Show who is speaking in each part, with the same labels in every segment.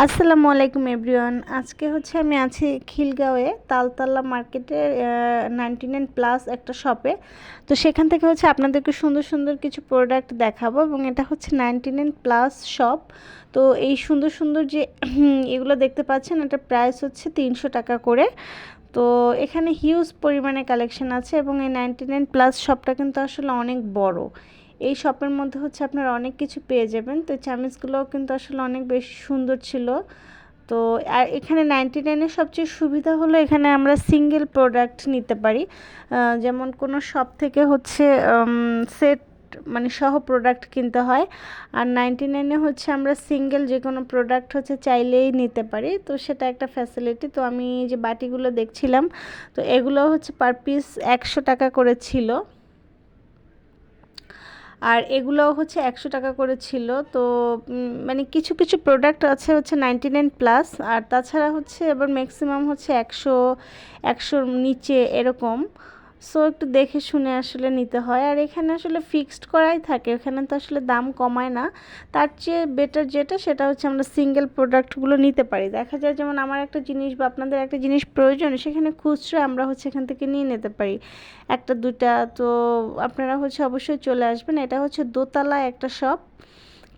Speaker 1: আসসালামু আলাইকুম এভরিওয়ান। আজকে হচ্ছে আমি আছি খিলগাঁওয়ে, তালতলা মার্কেটের নাইনটি নাইন প্লাস একটা শপে। তো সেখান থেকে হচ্ছে আপনাদেরকে সুন্দর সুন্দর কিছু প্রোডাক্ট দেখাবো এবং এটা হচ্ছে নাইনটি নাইন প্লাস শপ। তো এই সুন্দর সুন্দর যে এগুলো দেখতে পাচ্ছেন, এটা প্রাইস হচ্ছে তিনশো টাকা করে। তো এখানে হিউজ পরিমাণে কালেকশন আছে এবং এই নাইনটি নাইন প্লাস শপটা কিন্তু আসলে অনেক বড়। এই শপের মধ্যে হচ্ছে আপনারা অনেক কিছু পেয়ে যাবেন। তো চামিচগুলোও কিন্তু আসলে অনেক বেশি সুন্দর ছিল। তো, আর এখানে নাইনটি নাইনের সবচেয়ে সুবিধা হলো এখানে আমরা সিঙ্গেল প্রোডাক্ট নিতে পারি। যেমন কোনো শপ থেকে হচ্ছে সেট মানে সহ প্রোডাক্ট কিনতে হয়। আর নাইনটি নাইনে হচ্ছে আমরা সিঙ্গেল যে কোনো প্রোডাক্ট হচ্ছে চাইলেই নিতে পারি। তো সেটা একটা ফ্যাসিলিটি তো আমি যে বাটিগুলো দেখছিলাম, তো এগুলো হচ্ছে পার পিস একশো টাকা করে ছিল। আর এগুলো হচ্ছে একশো টাকা করে ছিল। তো মানে কিছু কিছু প্রোডাক্ট আছে হচ্ছে নাইনটি নাইন প্লাস আর তাছাড়া হচ্ছে এবার ম্যাক্সিমাম হচ্ছে একশো, একশোর নিচে এরকম। সো একটু দেখে শুনে আসলে নিতে হয়। আর এখানে আসলে ফিক্সড করাই থাকে। এখানে তো আসলে দাম কমায় না। তার চেয়ে বেটার যেটা, সেটা হচ্ছে আমরা সিঙ্গেল প্রোডাক্টগুলো নিতে পারি। দেখা যায় যেমন আমার একটা জিনিস বা আপনাদের একটা জিনিস প্রয়োজন, সেখানে খুচরো আমরা হচ্ছে এখান থেকে নিয়ে নিতে পারি। একটা দুটা তো আপনারা হচ্ছে অবশ্যই চলে আসবেন। এটা হচ্ছে দোতলা একটা শপ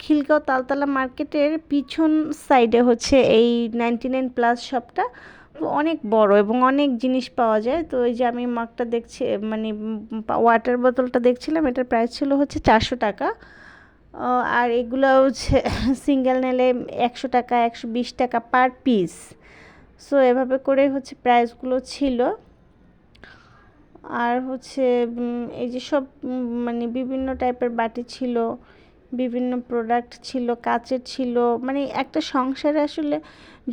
Speaker 1: খিলগাঁও তালতলা মার্কেটের পিছন সাইডে হচ্ছে এই নাইনটি নাইন প্লাস শপটা অনেক বড় এবং অনেক জিনিস পাওয়া যায়। তো এই যে আমি মাগটা দেখছি মানে ওয়াটার বোতলটা দেখছিলাম, এটার প্রাইস ছিল হচ্ছে চারশো টাকা। আর এগুলো হচ্ছে সিঙ্গেল নিলে একশো টাকা, একশো বিশ টাকা পার পিস সো এভাবে করে হচ্ছে প্রাইসগুলো ছিল। আর হচ্ছে এই যে সব মানে বিভিন্ন টাইপের বাটি ছিল। বিভিন্ন প্রোডাক্ট ছিল, কাচের ছিল মানে একটা সংসারে আসলে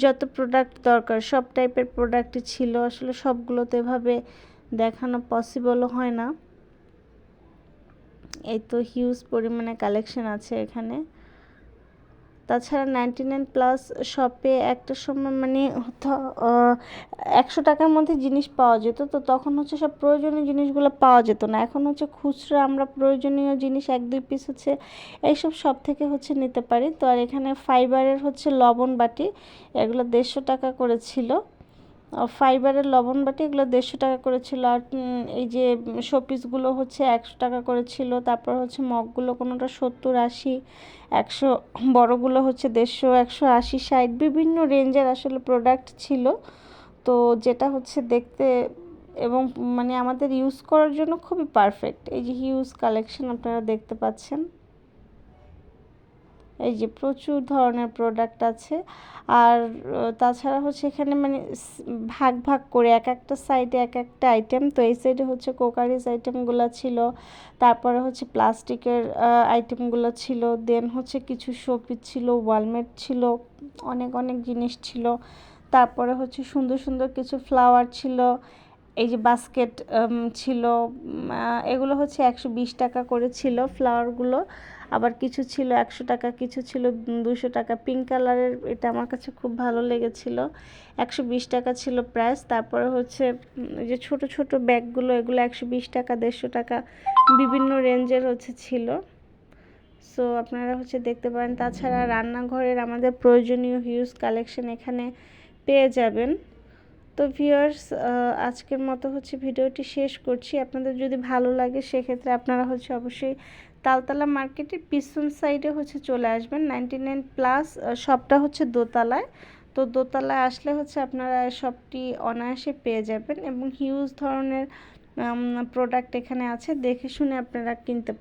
Speaker 1: যত প্রোডাক্ট দরকার, সব টাইপের প্রোডাক্টই ছিল, আসলে সবগুলো তো এভাবে দেখানো পসিবলও হয় না। এই তো হিউজ পরিমাণে কালেকশন আছে এখানে। তাছাড়া নাইনটি নাইন প্লাস শপে একটা সময় মানে একশো টাকার মধ্যে জিনিস পাওয়া যেত, তো তখন হচ্ছে সব প্রয়োজনীয় জিনিসগুলো পাওয়া যেত না। এখন হচ্ছে খুচরো আমরা প্রয়োজনীয় জিনিস এক দুই পিস হচ্ছে এইসব সব থেকে হচ্ছে নিতে পারি। তো আর এখানে ফাইবারের হচ্ছে লবণ বাটি, এগুলো দেড়শো টাকা করে ছিল। ফাইবারের লবণ বাটি এগুলো দেড়শো টাকা করে ছিল আর এই যে শোপিসগুলো হচ্ছে একশো টাকা করে ছিল তারপর হচ্ছে মগগুলো কোনোটা সত্তর আশি, একশো, বড়গুলো হচ্ছে দেড়শো, একশো আশি ষাট, বিভিন্ন রেঞ্জের আসলে প্রোডাক্ট ছিল। তো যেটা হচ্ছে দেখতে এবং মানে আমাদের ইউজ করার জন্য খুবই পারফেক্ট এই যে হিউজ কালেকশন আপনারা দেখতে পাচ্ছেন। এই যে প্রচুর ধরনের প্রোডাক্ট আছে। আর তাছাড়া হচ্ছে এখানে মানে ভাগ ভাগ করে এক একটা সাইডে এক একটা আইটেম তো এই সাইডে হচ্ছে কোকারিজ আইটেমগুলো ছিল, তারপরে হচ্ছে প্লাস্টিকের আইটেমগুলো ছিল। দেন হচ্ছে কিছু শোপিস ছিল ওয়ালমেট ছিল, অনেক অনেক জিনিস ছিল। তারপরে হচ্ছে সুন্দর সুন্দর কিছু ফ্লাওয়ার ছিল। এই যে বাস্কেট ছিল এগুলো হচ্ছে একশো বিশ টাকা করে ছিল ফ্লাওয়ারগুলো আবার কিছু ছিল একশো টাকা, কিছু ছিল দুশো টাকা। পিঙ্ক কালারের এটা আমার কাছে খুব ভালো লেগেছিল। একশো বিশ টাকা ছিল প্রাইস তারপরে হচ্ছে যে ছোট ছোট ব্যাগগুলো এগুলো একশো বিশ টাকা, দেড়শো টাকা, বিভিন্ন রেঞ্জের হচ্ছে ছিল। সো আপনারা হচ্ছে দেখতে পারেন। তাছাড়া রান্নাঘরের আমাদের প্রয়োজনীয় হিউজ কালেকশন এখানে পেয়ে যাবেন। তো ভিউয়ার্স আজকের মতো হচ্ছে ভিডিওটি শেষ করছি। আপনাদের যদি ভালো লাগে, সেক্ষেত্রে আপনারা হচ্ছে অবশ্যই তালতলা মার্কেটের পিছন সাইডে হচ্ছে চলে আসবেন। নাইনটি নাইন প্লাস শপটা হচ্ছে দোতলায়। তো দোতলায় আসলে হচ্ছে আপনারা শপটি অনায়াসে পেয়ে যাবেন এবং হিউজ ধরনের প্রোডাক্ট এখানে আছে। দেখে শুনে আপনারা কিনতে পারেন